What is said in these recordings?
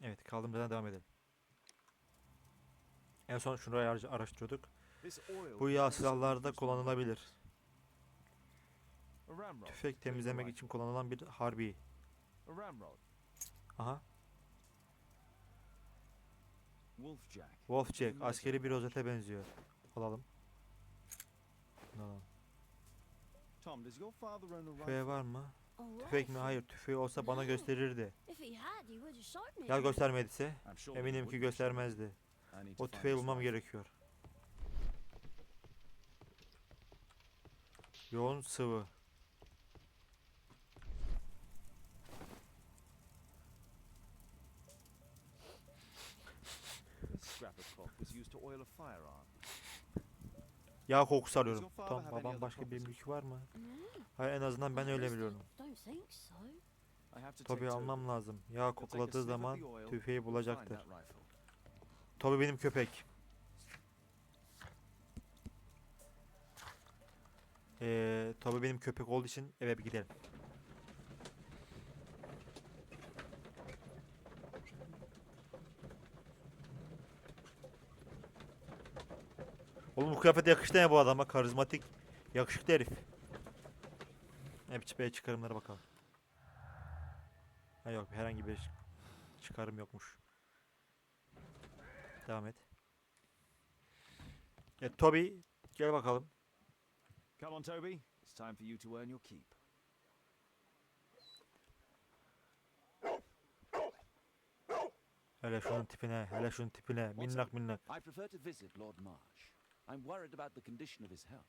Evet kaldığımız yerden devam edelim. En son ara- araştırıyorduk. Bu yağ silahlarda kullanılabilir. Tüfek temizlemek için kullanılan bir harbi. Aha. Wolfjack. Wolfjack askeri bir rozete benziyor. Alalım. Alalım. Tom, does your father own a rifle? Var mı? Tüfek mi? Hayır. Tüfeği olsa bana gösterirdi. Ya göstermediyse eminim ki göstermezdi. O tüfeği bulmam gerekiyor. Yoğun sıvı. Yağ kokusu arıyorum. any babam başka bir mülkü var mı? Hayır en azından ben öyle biliyorum. Don't think so. I have to take Toby Toby. almam lazım. Yağ He'll take a kokladığı zaman tüfeği bulacaktır. Toby benim köpek. Ee, Toby benim köpek olduğu için eve bir gidelim. Oğlum bu kıyafete yakıştı ya bu adama. Karizmatik, yakışıklı herif. Hep çıkarımlara bakalım. Ha yok herhangi bir çıkarım yokmuş. Devam et. Evet Toby gel bakalım. Come on, Toby. It's time for you to earn your keep. Hele şunun tipine, hele şunun tipine. Minnak minnak. I prefer to visit Lord Marsh. I'm worried about the condition of his health.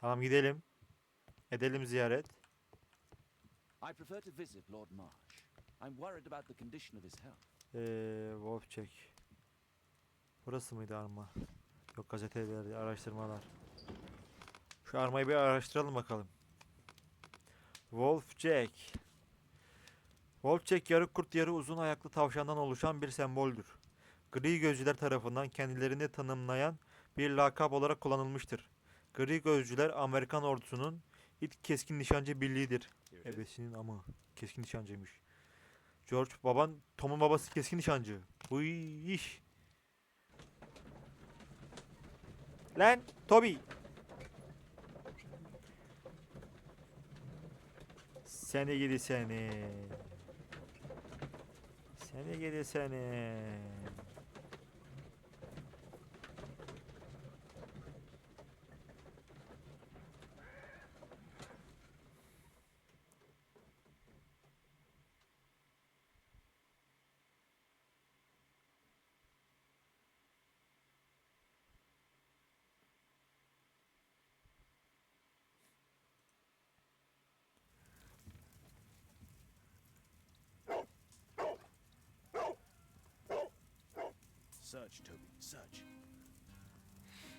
Tamam gidelim. Edelim ziyaret. I prefer to visit Lord Marsh. I'm worried about the condition of his health. Ee, Wolfcheck. Burası mıydı arma? Yok gazeteler, araştırmalar. Şu armayı bir araştıralım bakalım. Wolfjack. Wolfjack yarı kurt yarı uzun ayaklı tavşandan oluşan bir semboldür. Gri gözcüler tarafından kendilerini tanımlayan bir lakap olarak kullanılmıştır. Gri gözcüler Amerikan ordusunun ilk keskin nişancı birliğidir. İs. Ebesinin ama keskin nişancıymış. George baban Tom'un babası keskin nişancı. Bu iş. Lan Toby. Seni gidi seni. Seni gidi seni.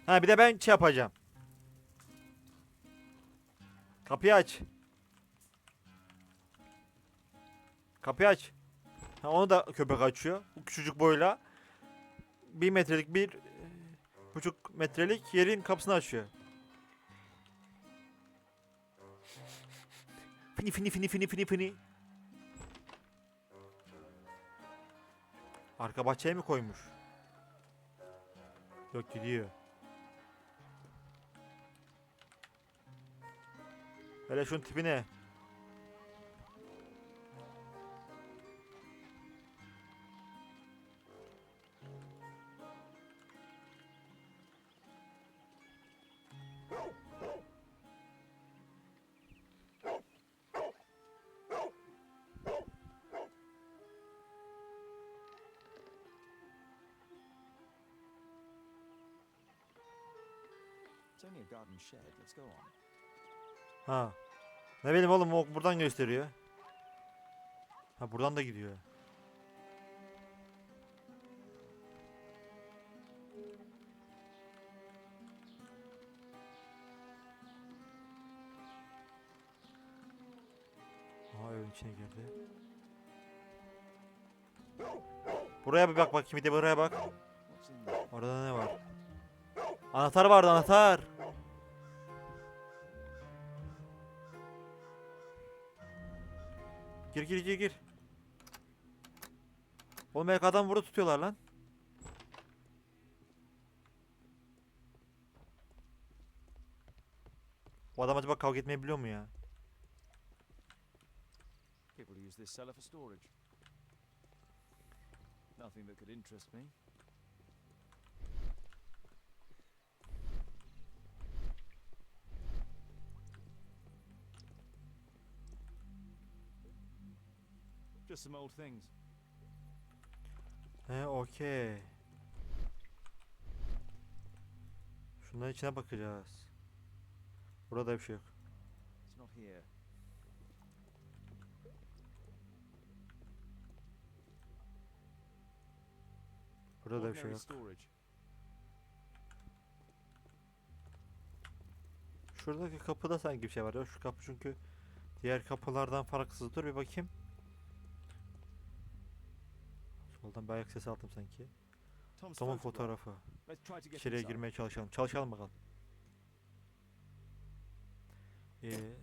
Ha bir de ben şey yapacağım. Kapıyı aç. Kapıyı aç. Ha, onu da köpek açıyor. Bu küçücük boyla. Bir metrelik bir e, buçuk metrelik yerin kapısını açıyor. Fini fini fini fini fini fini. Arka bahçeye mi koymuş? Yok gidiyor. Hele şunun tipine. Ha. Ne bileyim oğlum o buradan gösteriyor. Ha buradan da gidiyor. Aha evin içine girdi. Buraya bir bak bakayım bir de buraya bak. Orada ne var? Anahtar vardı anahtar. Gir gir gir gir. Oğlum adam burada tutuyorlar lan. O adam acaba kavga etmeyi biliyor mu ya? Nothing that could interest me. Just some old things. He okey. Şunların içine bakacağız. Burada bir şey yok. It's not here. Burada da bir şey yok. Şuradaki kapıda sanki bir şey var ya. Şu kapı çünkü diğer kapılardan farksız. Dur bir bakayım. Soldan bir ayak sesi aldım sanki. Tom'un fotoğrafı. İçeriye girmeye çalışalım. Çalışalım bakalım. Ee,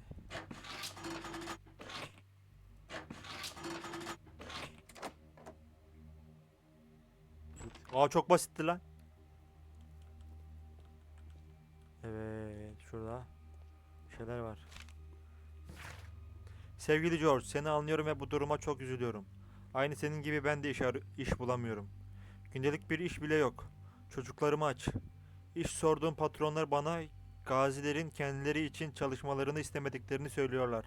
Aa çok basitti lan. Evet, şurada şeyler var. Sevgili George, seni anlıyorum ve bu duruma çok üzülüyorum. Aynı senin gibi ben de iş, iş bulamıyorum. Gündelik bir iş bile yok. Çocuklarımı aç. İş sorduğum patronlar bana gazilerin kendileri için çalışmalarını istemediklerini söylüyorlar.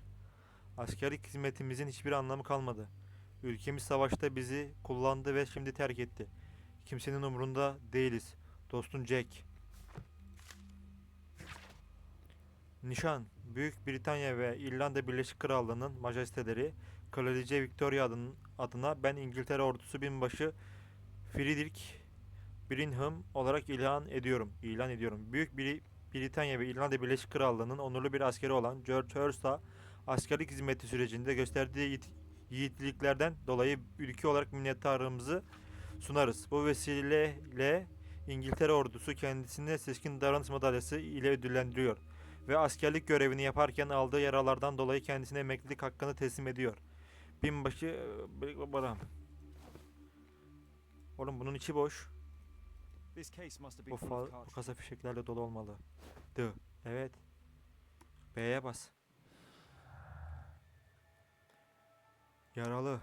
Askerlik hizmetimizin hiçbir anlamı kalmadı. Ülkemiz savaşta bizi kullandı ve şimdi terk etti. Kimsenin umrunda değiliz. Dostun Jack. Nişan, Büyük Britanya ve İrlanda Birleşik Krallığı'nın majesteleri Kraliçe Victoria adın- adına ben İngiltere ordusu binbaşı Friedrich Brinham olarak ilan ediyorum. İlan ediyorum. Büyük Bri- Britanya ve İrlanda Birleşik Krallığı'nın onurlu bir askeri olan George Hurst'a askerlik hizmeti sürecinde gösterdiği yiğit- yiğitliklerden dolayı ülke olarak minnettarlığımızı sunarız. Bu vesileyle İngiltere ordusu kendisine seçkin davranış madalyası ile ödüllendiriyor ve askerlik görevini yaparken aldığı yaralardan dolayı kendisine emeklilik hakkını teslim ediyor. Binbaşı e, Baram. Oğlum bunun içi boş. Bu, bu kasa fişeklerle dolu olmalı. D. Evet. B'ye bas. Yaralı.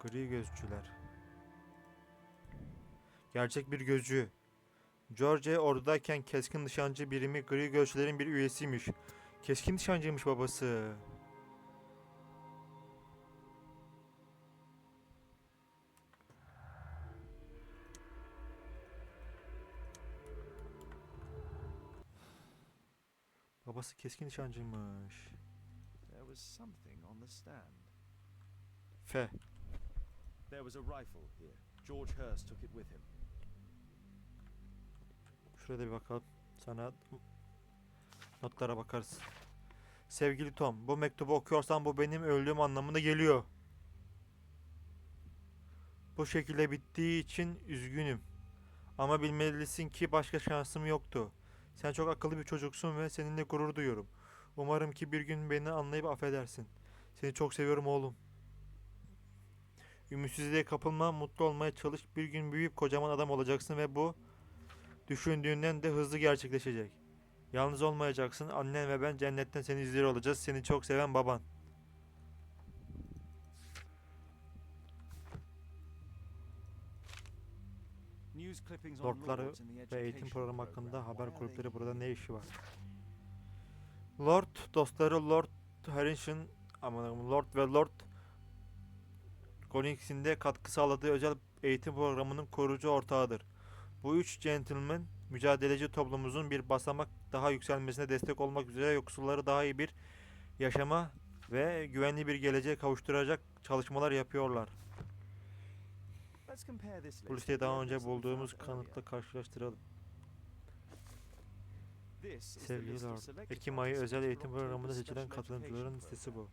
Gri gözcüler. Gerçek bir gözcü. George ordudayken keskin nişancı birimi gri gözcülerin bir üyesiymiş. Keskin nişancıymış babası. Babası keskin nişancıymış. There was something on the stand. F. There was a rifle here. George Hurst took it with him. Şurada bir bakalım. Sana notlara bakarız. Sevgili Tom, bu mektubu okuyorsan bu benim öldüğüm anlamına geliyor. Bu şekilde bittiği için üzgünüm. Ama bilmelisin ki başka şansım yoktu. Sen çok akıllı bir çocuksun ve seninle gurur duyuyorum. Umarım ki bir gün beni anlayıp affedersin. Seni çok seviyorum oğlum. Ümitsizliğe kapılma, mutlu olmaya çalış. Bir gün büyüyüp kocaman adam olacaksın ve bu Düşündüğünden de hızlı gerçekleşecek. Yalnız olmayacaksın. Annen ve ben cennetten seni izliyor olacağız. Seni çok seven baban. Lordları Ve eğitim programı program. hakkında haber kulüpleri burada ne işi var? Lord dostları Lord Harrison aman Lord ve Lord Collins'in de katkı sağladığı özel eğitim programının kurucu ortağıdır. Bu üç gentleman mücadeleci toplumumuzun bir basamak daha yükselmesine destek olmak üzere yoksulları daha iyi bir yaşama ve güvenli bir geleceğe kavuşturacak çalışmalar yapıyorlar. The daha önce bulduğumuz kanıtla karşılaştıralım. Sevgili Lord, Ekim ayı özel eğitim programında seçilen katılımcıların listesi bu.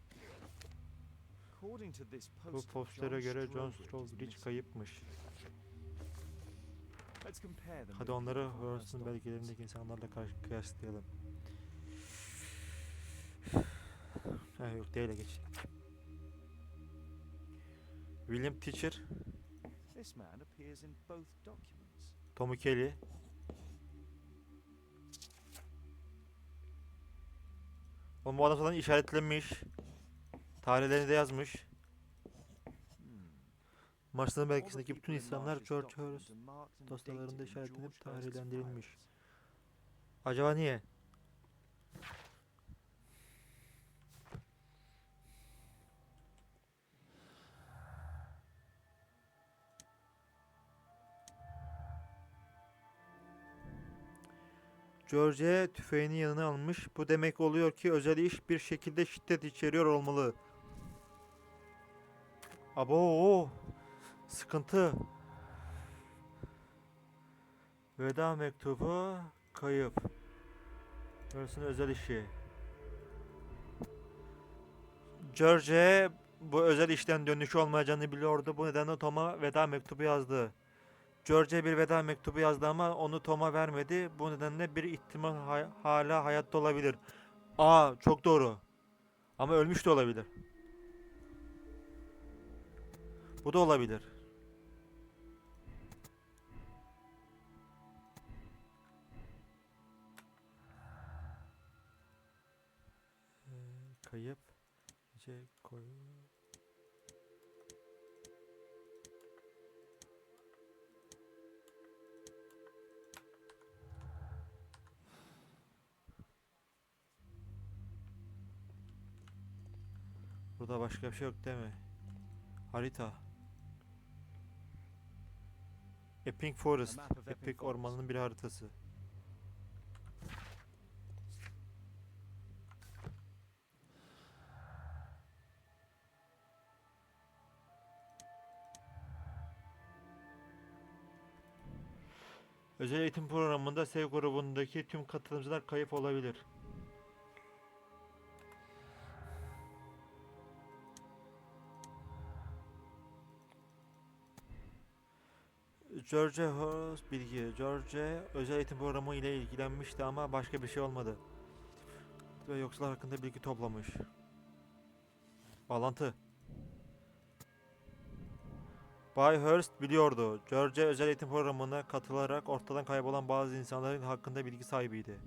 Bu poster, postere göre John missing. kayıpmış. Hadi onları documents. belgelerindeki insanlarla kıyaslayalım. Ha yok değil geç. William Teacher, This man appears in both documents. Tommy Kelly. Oğlum bu adam zaten işaretlenmiş. Tarihlerini de yazmış. Hmm. Maçların belgesindeki bütün insanlar George and dosyalarında işaretlenip tarihlendirilmiş. Acaba niye? George tüfeğini yanına almış. Bu demek oluyor ki özel iş bir şekilde şiddet içeriyor olmalı. Abo, sıkıntı. Veda mektubu kayıp. Burasının özel işi. George bu özel işten dönüşü olmayacağını biliyordu. Bu nedenle Tom'a veda mektubu yazdı. George bir veda mektubu yazdı ama onu Tom'a vermedi. Bu nedenle bir ihtimal hay- hala hayatta olabilir. Aa çok doğru. Ama ölmüş de olabilir. Bu da olabilir. Ee, kayıp. Burada başka bir şey yok değil mi? Harita. Epic Forest. Epic ormanının bir haritası. Özel eğitim programında S grubundaki tüm katılımcılar kayıp olabilir. George Horace bilgi. George özel eğitim programı ile ilgilenmişti ama başka bir şey olmadı. Ve yoksullar hakkında bilgi toplamış. Bağlantı. Bay Hurst biliyordu. George özel eğitim programına katılarak ortadan kaybolan bazı insanların hakkında bilgi sahibiydi.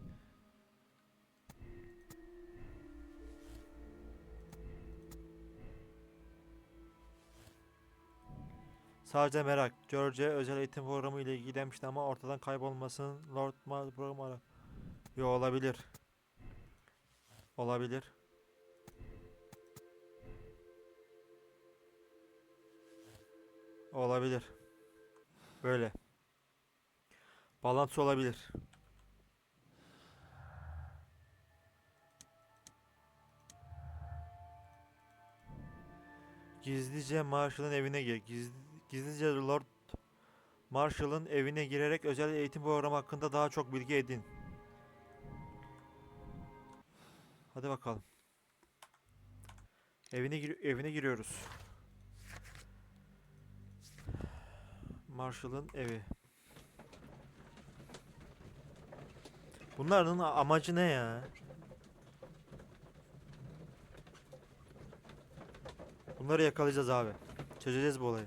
Sadece merak. George özel eğitim programı ile ilgilenmişti ama ortadan kaybolmasının Lord Mars programı ara. Yo olabilir. Olabilir. Olabilir. Böyle. Bağlantısı olabilir. Gizlice Marshall'ın evine gir. Giz- gizlice Lord Marshall'ın evine girerek özel eğitim programı hakkında daha çok bilgi edin. Hadi bakalım. Evine gir evine giriyoruz. Marshall'ın evi. Bunların amacı ne ya? Bunları yakalayacağız abi. Çözeceğiz bu olayı.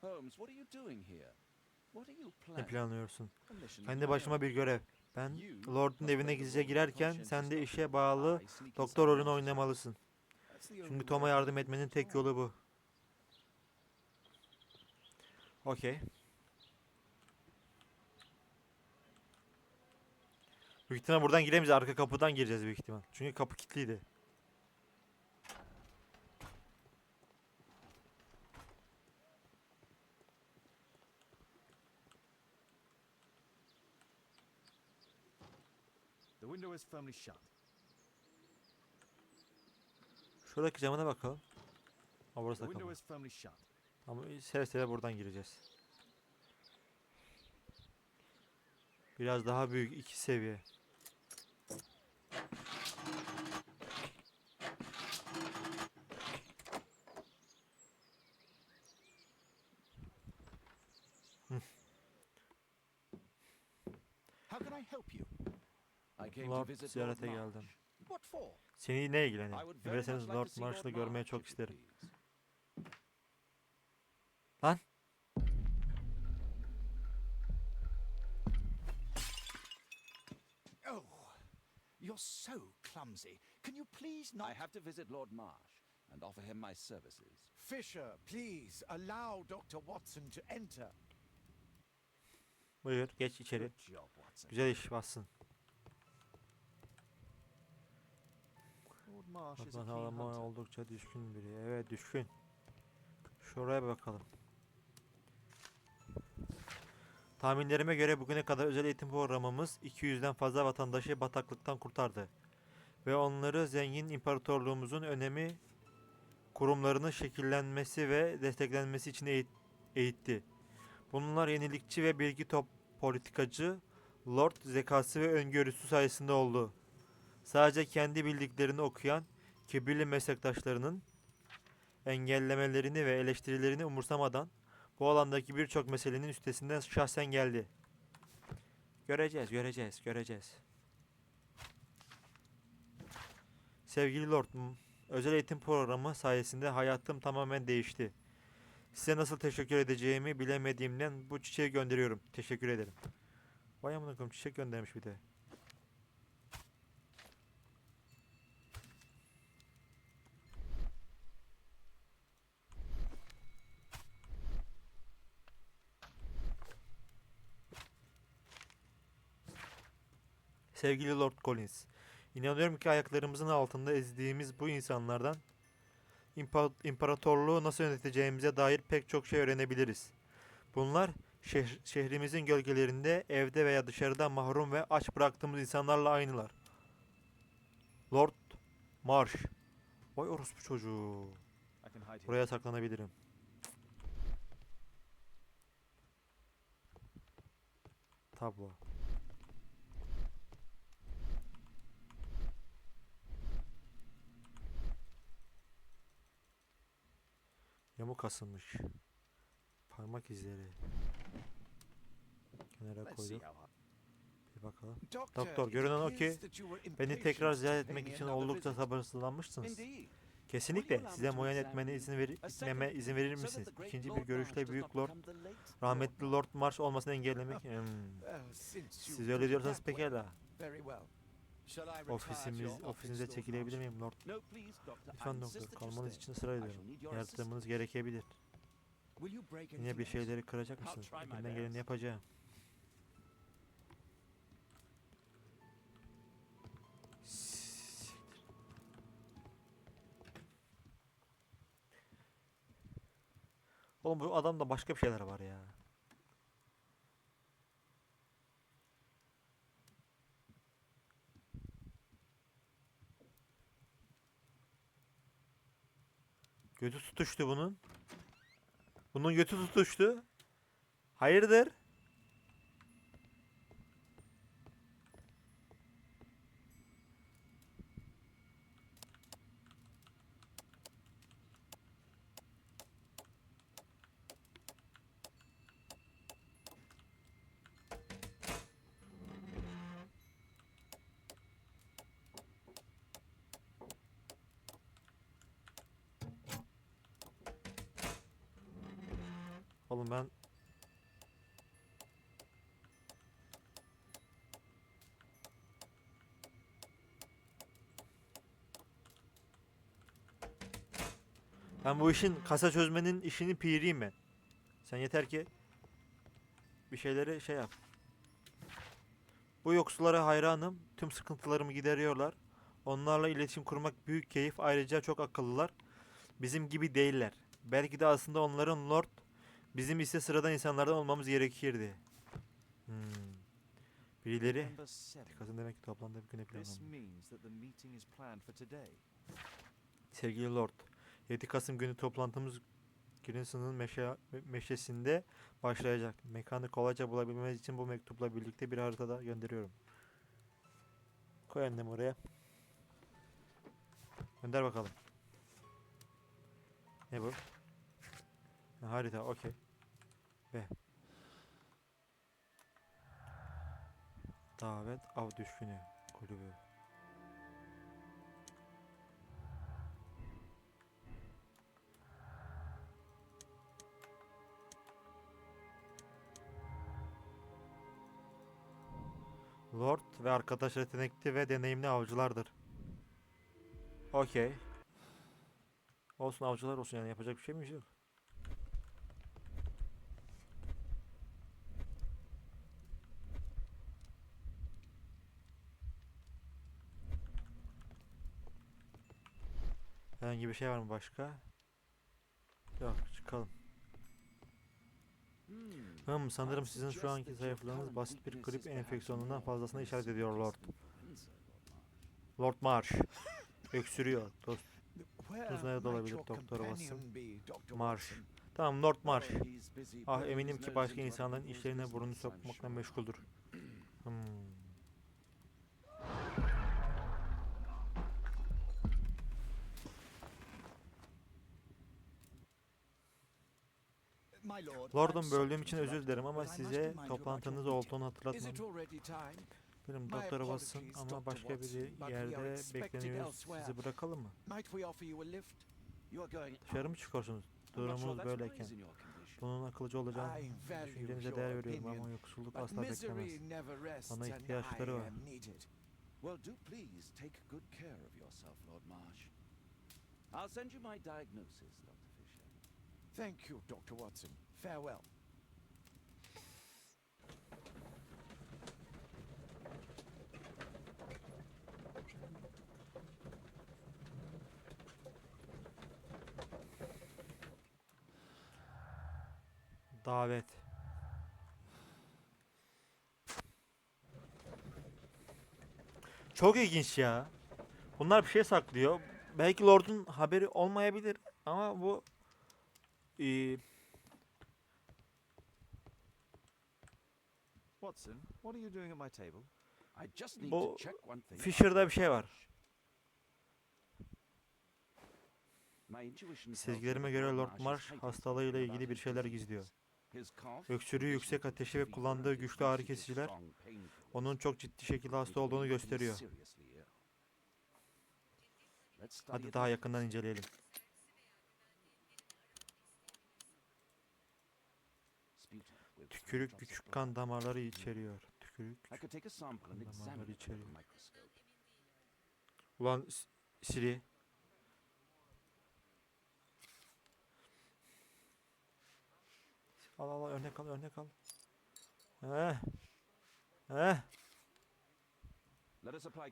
Holmes, what are you doing here? What are you Ne planlıyorsun? Kendi of başıma bir görev. Ben Lord'un evine gizlice girerken sen de işe bağlı doktor rolünü oynamalısın. Çünkü Tom'a to yardım etmenin tek yolu bu. Okey. Büyük ihtimal buradan giremeyiz. Arka kapıdan gireceğiz büyük ihtimal. Çünkü kapı kilitliydi. Şuradaki camına bakalım. Ha burası da kapalı. Ama seve seve buradan gireceğiz. Biraz daha büyük iki seviye. Hı. How can I help you? I came Lord ziyarete geldim. Seni ne I ilgileniyor? would very much Dilerseniz Lord Marsh'ı görmeye çok isterim. please. Oh, you're so clumsy. Can you please not? I have to visit Lord Marsh and offer him my services. Fisher, please allow Dr. Watson to enter. Buyur geç içeri. Watson. Güzel iş bassın. Lord Marsh is a Batman keen Havlama hunter. oldukça düşkün biri. Evet düşkün. Şuraya bakalım. Tahminlerime göre bugüne kadar özel eğitim programımız 200'den fazla vatandaşı bataklıktan kurtardı. Ve onları zengin imparatorluğumuzun önemi kurumlarının şekillenmesi ve desteklenmesi için eğit- eğitti. Bunlar yenilikçi ve bilgi top politikacı, lord zekası ve öngörüsü sayesinde oldu. Sadece kendi bildiklerini okuyan kibirli meslektaşlarının engellemelerini ve eleştirilerini umursamadan bu alandaki birçok meselenin üstesinden şahsen geldi. Göreceğiz, göreceğiz, göreceğiz. Sevgili Lord, özel eğitim programı sayesinde hayatım tamamen değişti. Size nasıl teşekkür edeceğimi bilemediğimden bu çiçeği gönderiyorum. Teşekkür ederim. Vay amına koyayım çiçek göndermiş bir de. Sevgili Lord Collins, inanıyorum ki ayaklarımızın altında ezdiğimiz bu insanlardan impa- imparatorluğu nasıl yöneteceğimize dair pek çok şey öğrenebiliriz. Bunlar şehr- şehrimizin gölgelerinde evde veya dışarıda mahrum ve aç bıraktığımız insanlarla aynılar. Lord Marsh. Vay orospu çocuğu. Buraya saklanabilirim. Tablo. Yamuk asılmış. Parmak izleri. Kenara hard. Bir bakalım. Doktor, görünen o ki Beni tekrar ziyaret etmek me için oldukça sabırsızlanmışsınız. Kesinlikle size muayene etmene izin, a etmeme izin verir misiniz? İkinci bir does büyük lord, rahmetli Lord Marsh olmasını engellemek. Hmm. Siz öyle diyorsanız pekala. Ofisimiz, ofisinize çekilebilir miyim Lord? Lütfen doktor, kalmanız için shall ediyorum. Yardımınız gerekebilir. Yine bir şeyleri kıracak mısınız? Elimden geleni yapacağım. Oğlum bu adamda başka bir şeyler var ya. Götü tutuştu bunun. Bunun götü tutuştu. Hayırdır? Oğlum ben Ben bu işin kasa çözmenin işini piriyim ben. Sen yeter ki bir şeyleri şey yap. Bu yoksullara hayranım. Tüm sıkıntılarımı gideriyorlar. Onlarla iletişim kurmak büyük keyif. Ayrıca çok akıllılar. Bizim gibi değiller. Belki de aslında onların lord, bizim ise sıradan insanlardan olmamız gerekirdi. Hmm. Birileri. Kasım demek ki toplandığı bir güne today. Sevgili Lord, 7 Kasım günü toplantımız Grinson'un meşe, meşesinde başlayacak. Mekanı kolayca bulabilmeniz için bu mektupla birlikte bir haritada gönderiyorum. Koy annem oraya. Gönder bakalım. Ne bu? Ha, harita, okey. Ve. Davet av düşkünü kulübü. Lord ve arkadaş yetenekli ve deneyimli avcılardır. Okey. Olsun avcılar olsun yani yapacak bir şeyimiz yok. Herhangi bir şey var mı başka? Yok çıkalım. Hmm, sanırım sizin şu anki zayıflığınız basit bir grip enfeksiyonundan fazlasına işaret ediyor Lord. Lord Marsh. Öksürüyor. Dost. Nerede might olabilir, Doktor Watson? Marsh. Tamam Lord Marsh. Ah eminim ki başka insanların işlerine I'm sokmakla meşguldür. Lordum böldüğüm için özür dilerim ama size toplantınız olduğunu time? Benim My Doktor Watson apologies, ama başka bir yerde bekleniyoruz. Sizi bırakalım mı? Dışarı mı çıkıyorsunuz? That's böyleyken. Bunun akılcı olacağını düşüncenize değer veriyorum ama yoksulluk asla beklemez. Bana ihtiyaçları var. Well, do please take good care of yourself, Lord Marsh. I'll send you my diagnosis, Dr. Fisher. Thank you, Dr. Watson. Farewell. Davet. Çok ilginç ya. Bunlar bir şey saklıyor. Belki Lord'un haberi olmayabilir ama bu eee, Watson, what are you doing at my table? I just need to check one thing. Fisher'da bir şey var. Sezgilerime göre Lord Marsh hastalığıyla ilgili bir şeyler gizliyor. Öksürüğü, yüksek ateşi ve kullandığı güçlü ağrı kesiciler Onun çok ciddi şekilde hasta olduğunu gösteriyor. Hadi daha yakından inceleyelim. Sputum with Tükürük küçük kan damarları içeriyor. Tükürük küçük. kan damarları içeriyor. Ulan Siri. Al al al örnek al örnek al. Heh. Heh.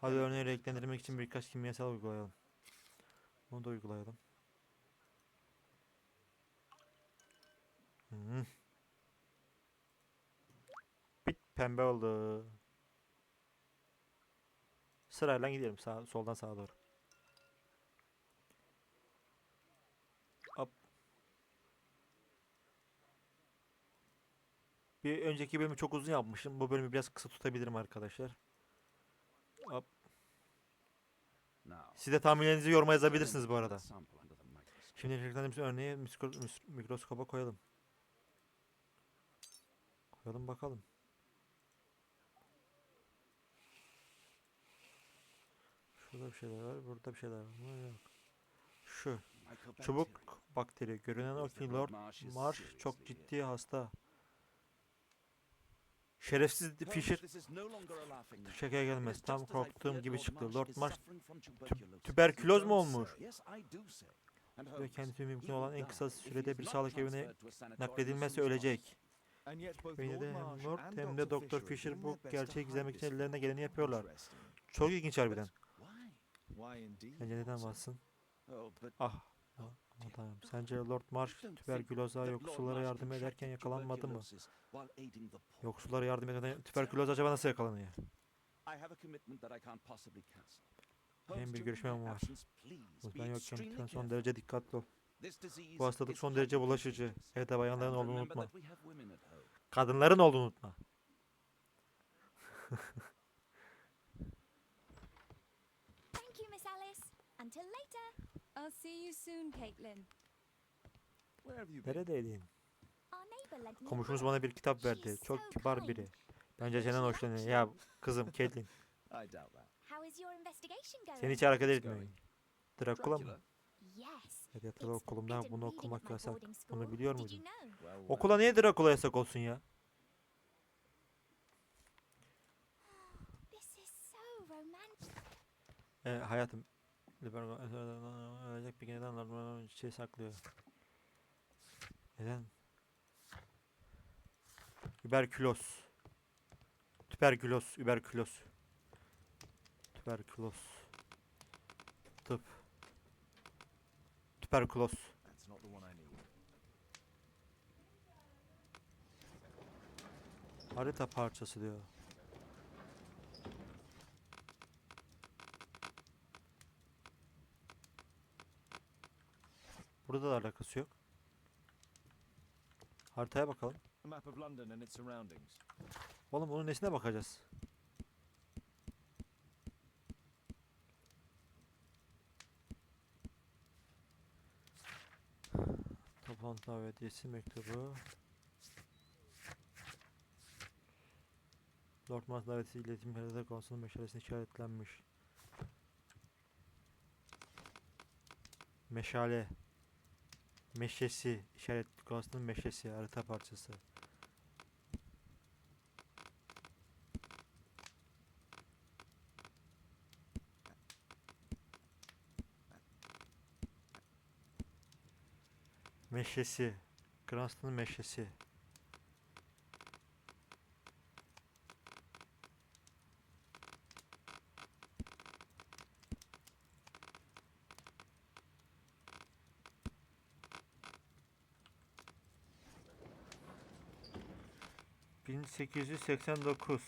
Hadi örneği renklendirmek için birkaç kimyasal uygulayalım. Bunu da uygulayalım. Hmm. Pembe oldu. Sırayla gidelim sağ, soldan sağa doğru. Hop. Bir önceki bölümü çok uzun yapmışım. Bu bölümü biraz kısa tutabilirim arkadaşlar. Hop. Siz de tahminlerinizi yoruma yazabilirsiniz bu arada. Şimdi renklendirmiş örneği mikroskopa koyalım. Koyalım bakalım. Şurada bir şeyler var, burada bir şeyler var. Bunlar yok. Şu çubuk bakteri. Görünen o ki Lord Marsh çok ciddi hasta. Şerefsiz Fisher this is no longer a laughing matter. şakaya It is gelmez. Tam korktuğum gibi çıktı. Lord Marsh tü- tüberküloz mu olmuş? Ve kendisi mümkün olan en kısa sürede bir sağlık evine nakledilmezse ölecek. Ve yine Lord de hem Lord hem de Dr. Doktor Fisher bu gerçeği gizlemek için ellerine geleni yapıyorlar. Çok ilginç harbiden. Watson? bassın? Ah. Aman. Sence Lord Marsh tüberküloza yoksullara yardım ederken yakalanmadı mı? Yoksullara yardım etmeden tüberküloz acaba nasıl yakalanıyor? Benim bir görüşmem var. Ben yokken lütfen son derece dikkatli ol. Bu hastalık son derece bulaşıcı. Evde bayanların olduğunu unutma. Kadınların olduğunu unutma. I'll see you soon, Caitlin. Where have you been? Neredeydin? Book. bana bir kitap verdi. Çok kibar biri. Bence senden hoşlanıyor. Ya kızım Caitlyn. I doubt that. How is your investigation going? Seni hiç hareket etmiyor. going. Dracula mı? Evet forbidden bunu okumak yasak. Bunu biliyor muydun? Okula niye Dracula yasak olsun ya? This is Ölecek bir neden şey saklıyor. Neden? Überkülos. Tüberkülos. Überkülos. Tüberkülos. Tıp. Tüberkülos. Harita parçası diyor. Burada da alakası yok. Haritaya bakalım. Oğlum bunun nesine bakacağız? Toplantı davetiyesi mektubu. Lord Mars davetiyesi iletim herhalde konusunda meşalesine işaretlenmiş. Meşale. Meşesi. işaret konusunda meşesi. Harita parçası. Meşesi. Cranston'ın meşesi. 1889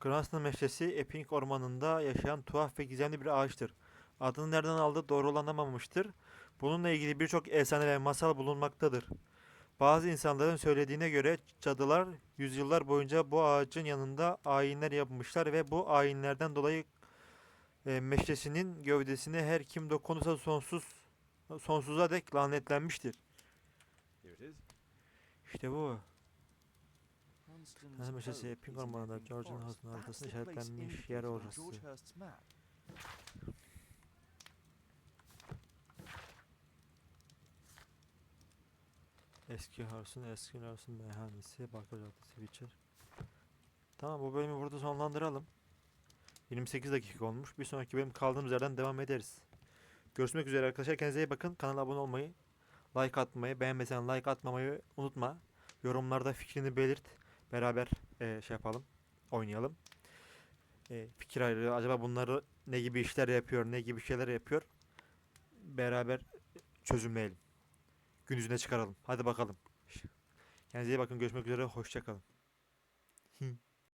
Grasna meşesi Epping ormanında yaşayan tuhaf ve gizemli bir ağaçtır. Adını nereden aldığı doğrulanamamıştır. Bununla ilgili birçok efsane ve masal bulunmaktadır. Bazı insanların söylediğine göre cadılar yüzyıllar boyunca bu ağacın yanında ayinler yapmışlar ve bu ayinlerden dolayı e, meşesinin gövdesine her kim dokunursa sonsuz sonsuza dek lanetlenmiştir. İşte bu. Tanrı ormanında Epping George'un That's haritasında işaretlenmiş yer orası. Eski Hars'ın eski Hars'ın meyhanesi Bakır Caddesi Witcher. Tamam bu bölümü burada sonlandıralım. 28 dakika olmuş. Bir sonraki bölüm kaldığımız yerden devam ederiz. Görüşmek üzere arkadaşlar. Kendinize iyi bakın. Kanala abone olmayı, like atmayı, beğenmesen like atmamayı unutma. Yorumlarda fikrini belirt. Beraber eee, şey yapalım. Oynayalım. Eee, fikir ayrılığı. Acaba bunları ne gibi işler yapıyor, ne gibi şeyler yapıyor. Beraber çözümleyelim gün yüzüne çıkaralım. Hadi bakalım. Kendinize iyi bakın. Görüşmek üzere. Hoşçakalın.